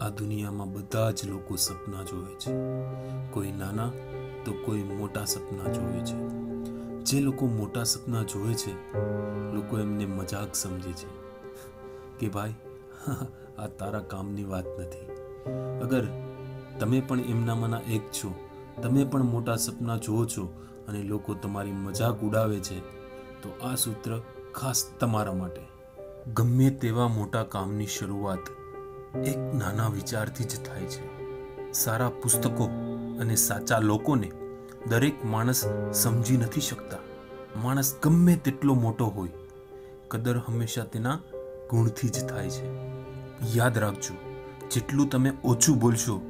આ દુનિયામાં બધા જ લોકો સપના જોવે છે. કોઈ નાના તો કોઈ મોટા સપના જોવે છે. જે લોકો મોટા સપના જોવે છે, લોકો એમને મજાક સમજે છે કે ભાઈ આ તારા કામની વાત નથી. અગર તમે પણ એમનામાંના એક છો, તમે પણ મોટા સપના જુઓ છો અને લોકો તમારી મજાક ઉડાવે છે, તો આ સૂત્ર ખાસ તમારા માટે. ગમે તેવા મોટા કામની શરૂઆત એક નાના વિચારથી જ થાય છે. સારા પુસ્તકો અને સાચા લોકોને દરેક માણસ સમજી નથી શકતા. માણસ ગમે તેટલો મોટો હોય, કદર હંમેશા તેના ગુણથી જ થાય છે. યાદ રાખજો, જેટલું તમે ઓછું બોલશો,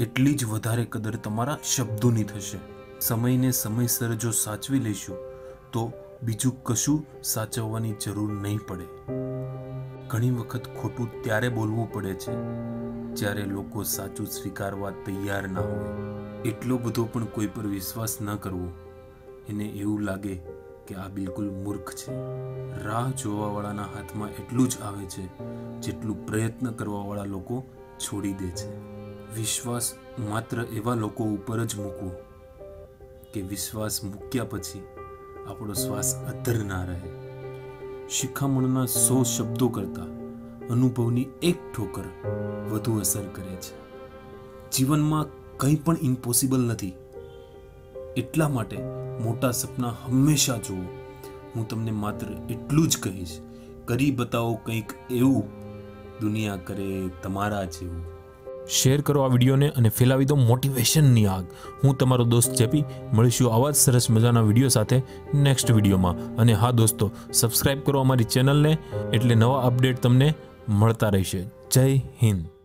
એટલી જ વધારે કદર તમારા શબ્દોની થશે. સમયને સમયસર જો સાચવી લેશું, તો બીજું કશું સાચવવાની જરૂર નહીં પડે. ઘણી વખત ખોટું ત્યારે બોલવું પડે છે, જ્યારે લોકો સાચું સ્વીકારવા તૈયાર ના હોય. એટલો બધો પણ કોઈ પર વિશ્વાસ ન કરવો. એને એવું લાગે કે આ બિલકુલ મૂર્ખ છે. રાહ જોવાવાળાના હાથમાં એટલું જ આવે છે, જેટલું પ્રયત્ન કરવાવાળા લોકો છોડી દે છે. વિશ્વાસ માત્ર એવા લોકો ઉપર જ મૂકવો કે વિશ્વાસ મૂક્યા પછી આપણો શ્વાસ અધર ના રહે. શિખામણના સો શબ્દો કરતાં અનુભવની એક ઠોકર વધુ અસર કરે છે. જીવનમાં કંઈ પણ ઇમ્પોસિબલ નથી. એટલા માટે મોટા સપના હંમેશા જુઓ. હું તમને માત્ર એટલું જ કહીશ, કરી બતાવો કંઈક એવું. દુનિયા કરે તમારા જેવું. શેર કરો આ વિડીયોને અને ફેલાવી દો મોટિવેશનની આગ. હું તમારો દોસ્ત જેપી મળીશું આવા જ સરસ મજાના વીડિયો સાથે નેક્સ્ટ વિડીયોમાં. અને હા દોસ્તો સબસ્ક્રાઈબ કરો અમારી ચેનલને એટલે નવા અપડેટ તમને મળતા રહેશે. જય હિન્દ.